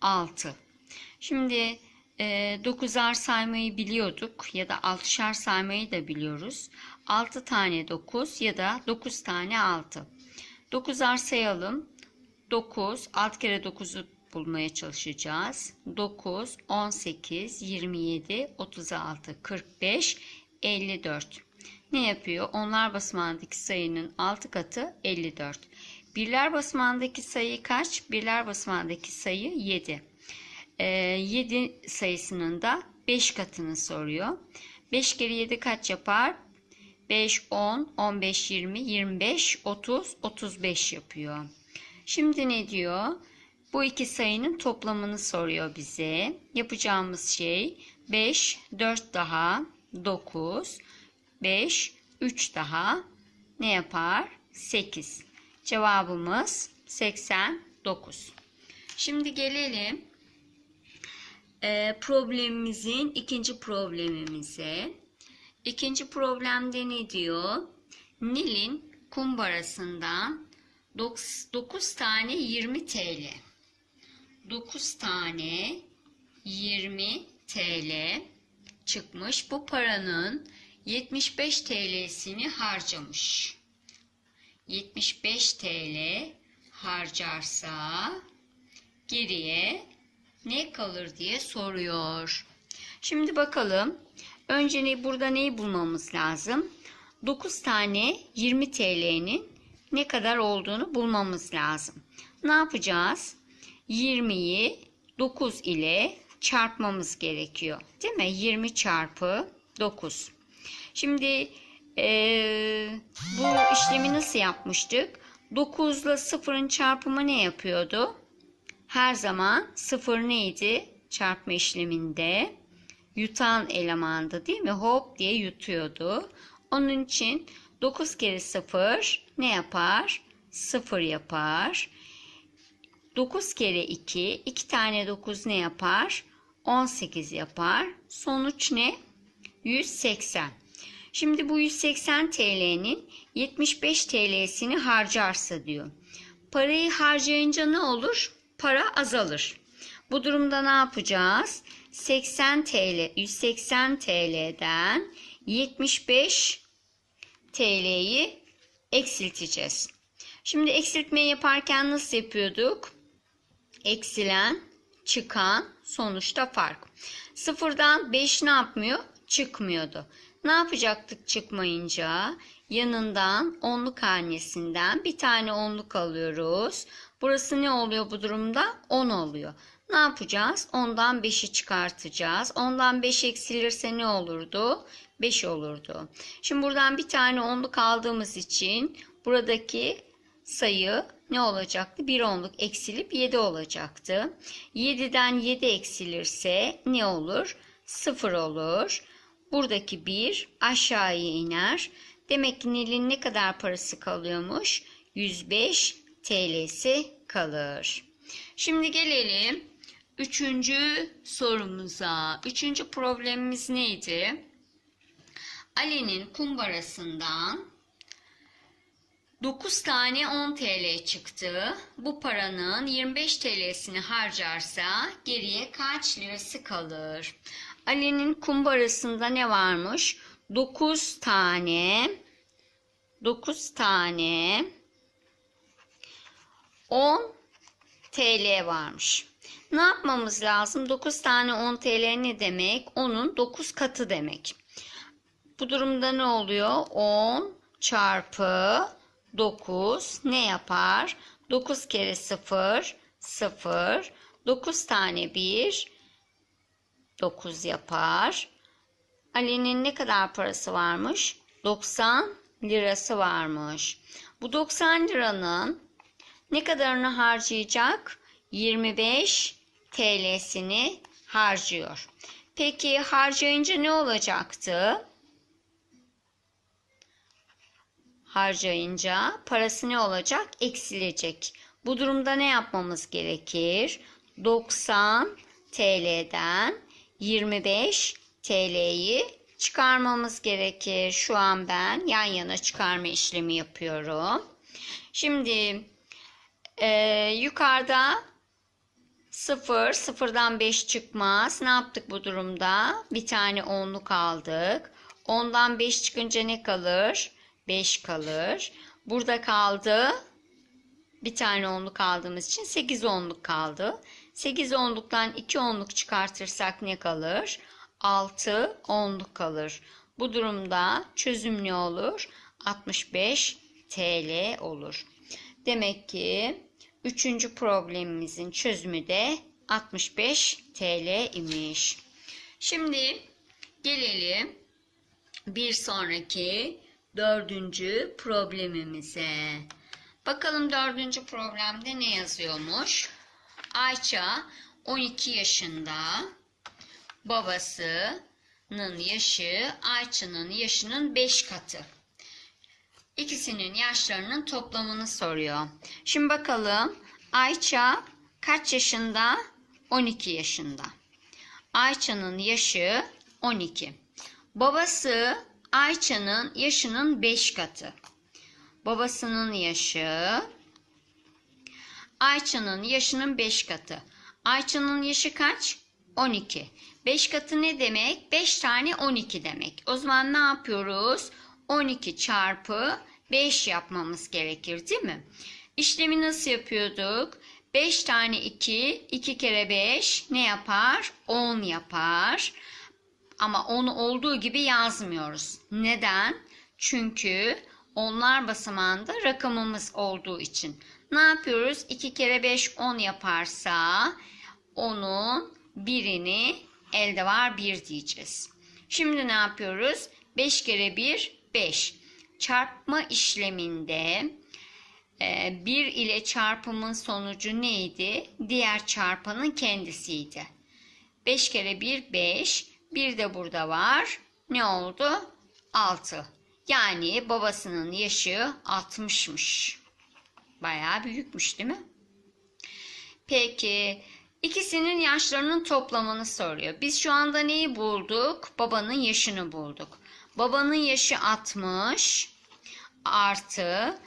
6. Şimdi e, 9'ar saymayı biliyorduk ya da 6'şar saymayı da biliyoruz. 6 tane 9 ya da 9 tane 6. 9'ar sayalım. 9, 6 kere 9'u bulmaya çalışacağız. 9, 18, 27, 36, 45, 54. Ne yapıyor? Onlar basamağındaki sayının 6 katı 54. Birler basamağındaki sayı kaç? Birler basamağındaki sayı 7. Ee, 7 sayısının da 5 katını soruyor. 5 kere 7 kaç yapar? 5, 10, 15, 20, 25, 30, 35 yapıyor. Şimdi ne diyor? Bu iki sayının toplamını soruyor bize. Yapacağımız şey 5, 4 daha 9, 5, 3 daha ne yapar? 8. Cevabımız 89. Şimdi gelelim e, problemimizin ikinci problemimize. İkinci problemde ne diyor? Nil'in kumbarasından 9 tane 20 TL. 9 tane 20 TL çıkmış. Bu paranın 75 TL'sini harcamış. 75 TL harcarsa geriye ne kalır diye soruyor. Şimdi bakalım. Önce ne, burada neyi bulmamız lazım? 9 tane 20 TL'nin ne kadar olduğunu bulmamız lazım. Ne yapacağız? 20'yi 9 ile çarpmamız gerekiyor. Değil mi? 20 çarpı 9. Şimdi eee, bu işlemi nasıl yapmıştık? 9 ile 0'ın çarpımı ne yapıyordu? Her zaman 0 neydi? Çarpma işleminde yutan elemandı değil mi? Hop diye yutuyordu. Onun için 9 kere 0 ne yapar? 0 yapar. 9 kere 2, 2 tane 9 ne yapar? 18 yapar. Sonuç ne? 180. Şimdi bu 180 TL'nin 75 TL'sini harcarsa diyor. Parayı harcayınca ne olur? Para azalır. Bu durumda ne yapacağız? 80 TL, 180 TL'den 75 TL'yi eksilteceğiz. Şimdi eksiltmeyi yaparken nasıl yapıyorduk? Eksilen, çıkan, sonuçta fark. Sıfırdan 5 ne yapmıyor? Çıkmıyordu. Ne yapacaktık çıkmayınca? Yanından onluk hanesinden bir tane onluk alıyoruz. Burası ne oluyor bu durumda? 10 oluyor. Ne yapacağız? Ondan 5'i çıkartacağız. Ondan 5 eksilirse ne olurdu? 5 olurdu. Şimdi buradan bir tane onluk aldığımız için buradaki sayı ne olacaktı? Bir onluk eksilip 7 olacaktı. 7'den 7 eksilirse ne olur? 0 olur. Buradaki 1 aşağıya iner. Demek ki Nil'in ne kadar parası kalıyormuş? 105 TL'si kalır. Şimdi gelelim üçüncü sorumuza. Üçüncü problemimiz neydi? Ali'nin kumbarasından 9 tane 10 TL çıktı. Bu paranın 25 TL'sini harcarsa geriye kaç lirası kalır? Ali'nin kumbarasında ne varmış? 9 tane 9 tane 10 TL varmış. Ne yapmamız lazım? 9 tane 10 TL ne demek? Onun 9 katı demek. Bu durumda ne oluyor? 10 çarpı 9 ne yapar? 9 kere 0 0 9 tane 1 9 yapar. Ali'nin ne kadar parası varmış? 90 lirası varmış. Bu 90 liranın ne kadarını harcayacak? 25 TL'sini harcıyor. Peki harcayınca ne olacaktı? Harcayınca parası ne olacak? Eksilecek. Bu durumda ne yapmamız gerekir? 90 TL'den 25 TL'yi çıkarmamız gerekir. Şu an ben yan yana çıkarma işlemi yapıyorum. Şimdi e, yukarıda 0, sıfırdan 5 çıkmaz. Ne yaptık bu durumda? Bir tane onluk aldık. 10'dan 5 çıkınca ne kalır? 5 kalır. Burada kaldı. Bir tane onluk aldığımız için 8 onluk kaldı. 8 onluktan 2 onluk çıkartırsak ne kalır? 6 onluk kalır. Bu durumda çözüm ne olur? 65 TL olur. Demek ki üçüncü problemimizin çözümü de 65 TL imiş. Şimdi gelelim bir sonraki dördüncü problemimize. Bakalım dördüncü problemde ne yazıyormuş? Ayça 12 yaşında. Babasının yaşı Ayça'nın yaşının 5 katı. İkisinin yaşlarının toplamını soruyor. Şimdi bakalım Ayça kaç yaşında? 12 yaşında. Ayça'nın yaşı 12. Babası Ayça'nın yaşının 5 katı. Babasının yaşı Ayça'nın yaşının 5 katı. Ayça'nın yaşı kaç? 12. 5 katı ne demek? 5 tane 12 demek. O zaman ne yapıyoruz? 12 çarpı 5 yapmamız gerekir değil mi? İşlemi nasıl yapıyorduk? 5 tane 2, 2 kere 5 ne yapar? 10 yapar. Ama onu olduğu gibi yazmıyoruz. Neden? Çünkü onlar basamağında rakamımız olduğu için. Ne yapıyoruz? 2 kere 5 10 yaparsa onun birini elde var 1 diyeceğiz. Şimdi ne yapıyoruz? 5 kere 1 5. Çarpma işleminde 1 ile çarpımın sonucu neydi? Diğer çarpanın kendisiydi. 5 kere 1 5. Bir de burada var. Ne oldu? 6. Yani babasının yaşı 60'mış. Bayağı büyükmüş değil mi? Peki ikisinin yaşlarının toplamını soruyor. Biz şu anda neyi bulduk? Babanın yaşını bulduk. Babanın yaşı 60 artı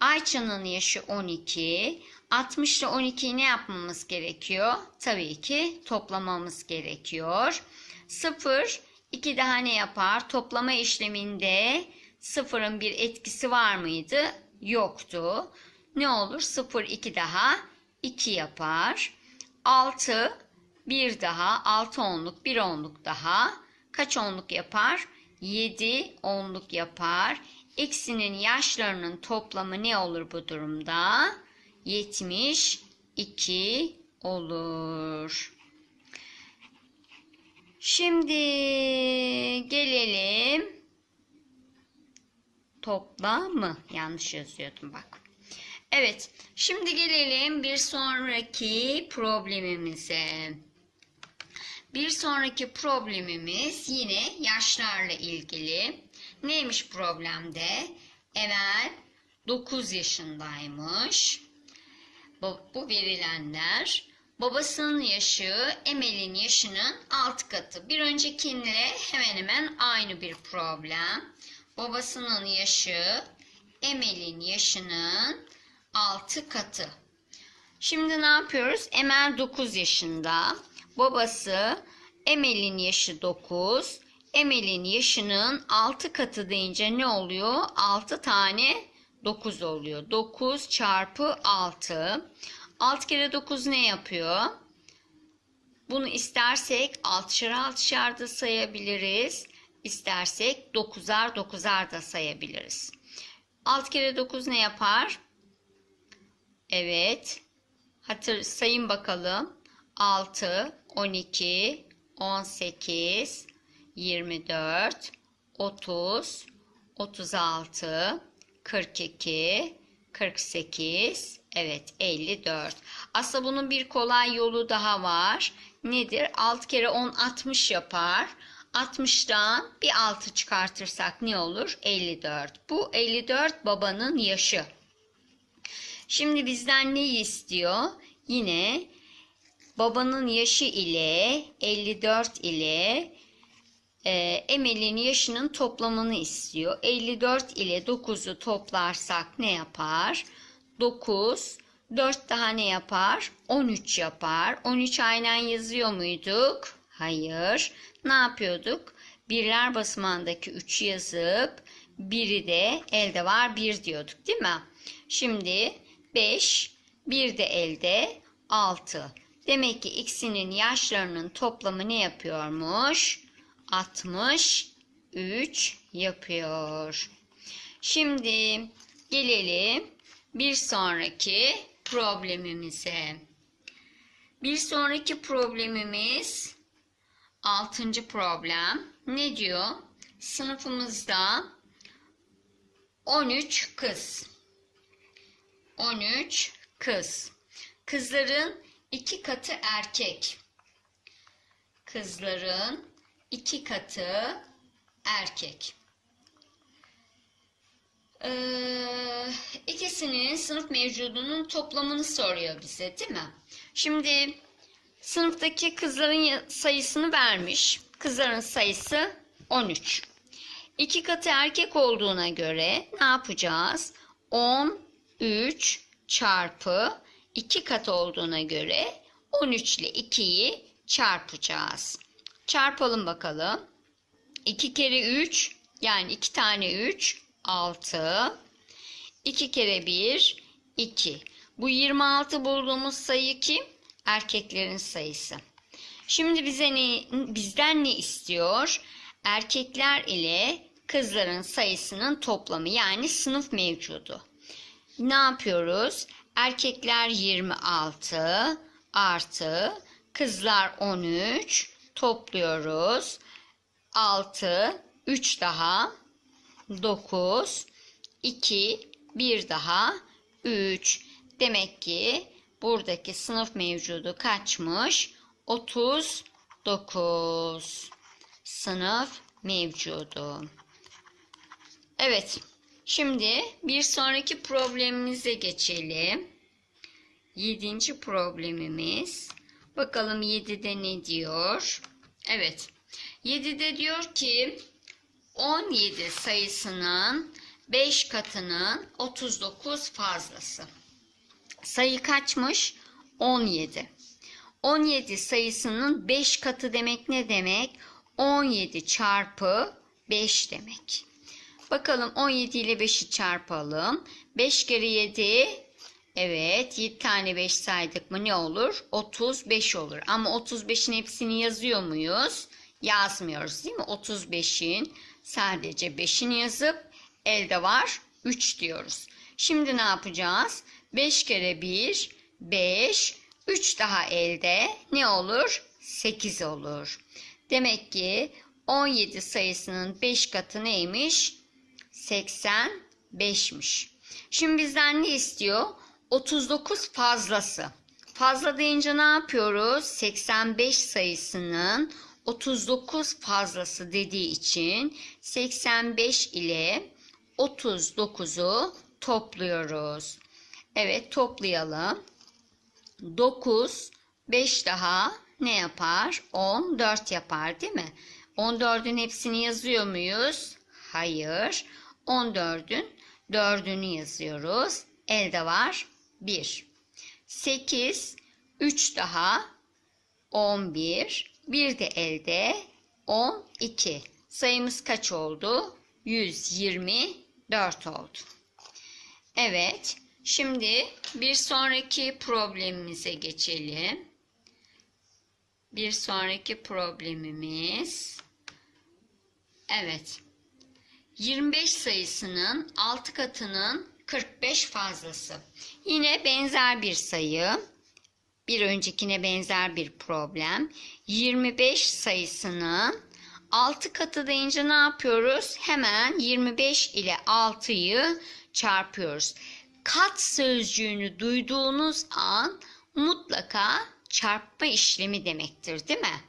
Ayça'nın yaşı 12. 60 ile 12'yi ne yapmamız gerekiyor? Tabii ki toplamamız gerekiyor. 0 2 daha ne yapar? Toplama işleminde sıfırın bir etkisi var mıydı? Yoktu. Ne olur? 0 2 daha 2 yapar. 6 bir daha 6 onluk 1 onluk daha kaç onluk yapar? 7 onluk yapar. X'inin yaşlarının toplamı ne olur bu durumda? 72 olur. Şimdi gelelim toplamı. Yanlış yazıyordum bak. Evet, şimdi gelelim bir sonraki problemimize. Bir sonraki problemimiz yine yaşlarla ilgili. Neymiş problemde? Emel 9 yaşındaymış. Bu verilenler. Babasının yaşı Emel'in yaşının 6 katı. Bir öncekinle hemen hemen aynı bir problem. Babasının yaşı Emel'in yaşının 6 katı. Şimdi ne yapıyoruz? Emel 9 yaşında. Babası Emel'in yaşı 9. Emel'in yaşının 6 katı deyince ne oluyor? 6 tane 9 oluyor. 9 çarpı 6. 6 kere 9 ne yapıyor? Bunu istersek 6'şar 6'şar da sayabiliriz. İstersek 9'ar 9'ar da sayabiliriz. 6 kere 9 ne yapar? Evet. Hatır sayın bakalım. 6, 12, 18, 24, 30, 36, 42, 48, evet 54. Aslında bunun bir kolay yolu daha var. Nedir? 6 kere 10 60 yapar. 60'dan bir 6 çıkartırsak ne olur? 54. Bu 54 babanın yaşı. Şimdi bizden neyi istiyor? Yine babanın yaşı ile 54 ile e, Emel'in yaşının toplamını istiyor. 54 ile 9'u toplarsak ne yapar? 9 4 daha ne yapar? 13 yapar. 13 aynen yazıyor muyduk? Hayır. Ne yapıyorduk? Birler basamağındaki 3'ü yazıp biri de elde var 1 diyorduk değil mi? Şimdi 5, bir de elde 6. Demek ki ikisinin yaşlarının toplamı ne yapıyormuş? 63 yapıyor. Şimdi gelelim bir sonraki problemimize. Bir sonraki problemimiz altıncı problem. Ne diyor? Sınıfımızda 13 kız. 13 kız. Kızların iki katı erkek. Kızların iki katı erkek. Ee, ikisinin sınıf mevcudunun toplamını soruyor bize değil mi? Şimdi sınıftaki kızların sayısını vermiş. Kızların sayısı 13. İki katı erkek olduğuna göre ne yapacağız? 13 çarpı 2 katı olduğuna göre 13 ile 2'yi çarpacağız. Çarpalım bakalım. 2 kere 3 yani 2 tane 3 6. 2 kere 1 2. Bu 26 bulduğumuz sayı kim? Erkeklerin sayısı. Şimdi bize ne, bizden ne istiyor? Erkekler ile kızların sayısının toplamı yani sınıf mevcudu. Ne yapıyoruz? Erkekler 26 artı kızlar 13 topluyoruz. 6 3 daha 9 2 1 daha 3 demek ki buradaki sınıf mevcudu kaçmış? 39 sınıf mevcudu. Evet şimdi bir sonraki problemimize geçelim. Yedinci problemimiz. Bakalım 7'de ne diyor? Evet 7'de diyor ki 17 sayısının 5 katının 39 fazlası. Sayı kaçmış? 17. 17 sayısının 5 katı demek ne demek? 17 çarpı 5 demek. Bakalım 17 ile 5'i çarpalım. 5 kere 7 Evet 7 tane 5 saydık mı ne olur? 35 olur. Ama 35'in hepsini yazıyor muyuz? Yazmıyoruz değil mi? 35'in sadece 5'ini yazıp elde var 3 diyoruz. Şimdi ne yapacağız? 5 kere 1 5 3 daha elde ne olur? 8 olur. Demek ki 17 sayısının 5 katı neymiş? 85'miş. Şimdi bizden ne istiyor? 39 fazlası. Fazla deyince ne yapıyoruz? 85 sayısının 39 fazlası dediği için 85 ile 39'u topluyoruz. Evet toplayalım. 9 5 daha ne yapar? 14 yapar değil mi? 14'ün hepsini yazıyor muyuz? Hayır. 14'ün 4'ünü yazıyoruz. Elde var 1. 8 3 daha 11 bir de elde 12. Sayımız kaç oldu? 124 oldu. Evet. Şimdi bir sonraki problemimize geçelim. Bir sonraki problemimiz Evet. 25 sayısının 6 katının 45 fazlası. Yine benzer bir sayı. Bir öncekine benzer bir problem. 25 sayısının 6 katı deyince ne yapıyoruz? Hemen 25 ile 6'yı çarpıyoruz. Kat sözcüğünü duyduğunuz an mutlaka çarpma işlemi demektir değil mi?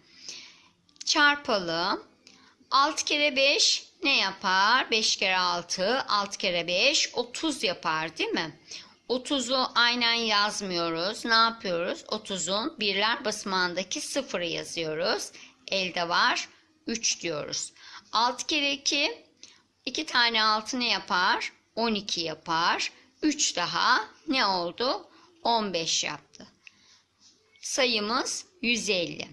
Çarpalım. 6 kere 5 ne yapar? 5 kere 6, 6 kere 5 30 yapar değil mi? 30'u aynen yazmıyoruz. Ne yapıyoruz? 30'un birler basamağındaki sıfırı yazıyoruz. Elde var 3 diyoruz. 6 kere 2 2 tane 6 ne yapar? 12 yapar. 3 daha ne oldu? 15 yaptı. Sayımız 150.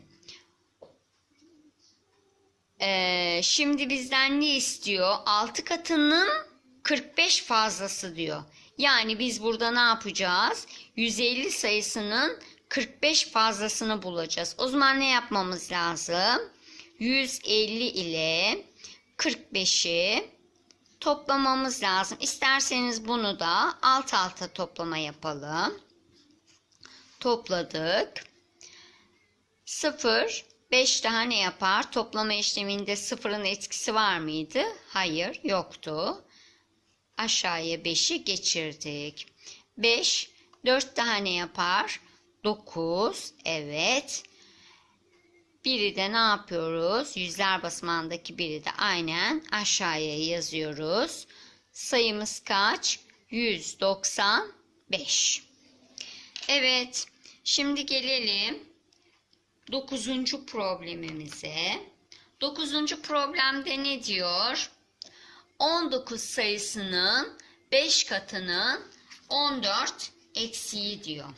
Ee, şimdi bizden ne istiyor? 6 katının 45 fazlası diyor. Yani biz burada ne yapacağız? 150 sayısının 45 fazlasını bulacağız. O zaman ne yapmamız lazım? 150 ile 45'i toplamamız lazım. İsterseniz bunu da alt alta toplama yapalım. Topladık. 0 5 daha ne yapar? Toplama işleminde sıfırın etkisi var mıydı? Hayır, yoktu. Aşağıya 5'i geçirdik. 5 4 daha ne yapar? 9. Evet. Biri de ne yapıyoruz? Yüzler basamağındaki biri de aynen aşağıya yazıyoruz. Sayımız kaç? 195. Evet. Şimdi gelelim 9. problemimize. 9. problemde ne diyor? 19 sayısının 5 katının 14 eksiği diyor.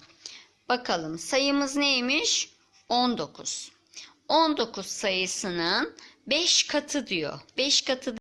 Bakalım sayımız neymiş? 19. 19 sayısının 5 katı diyor. 5 katı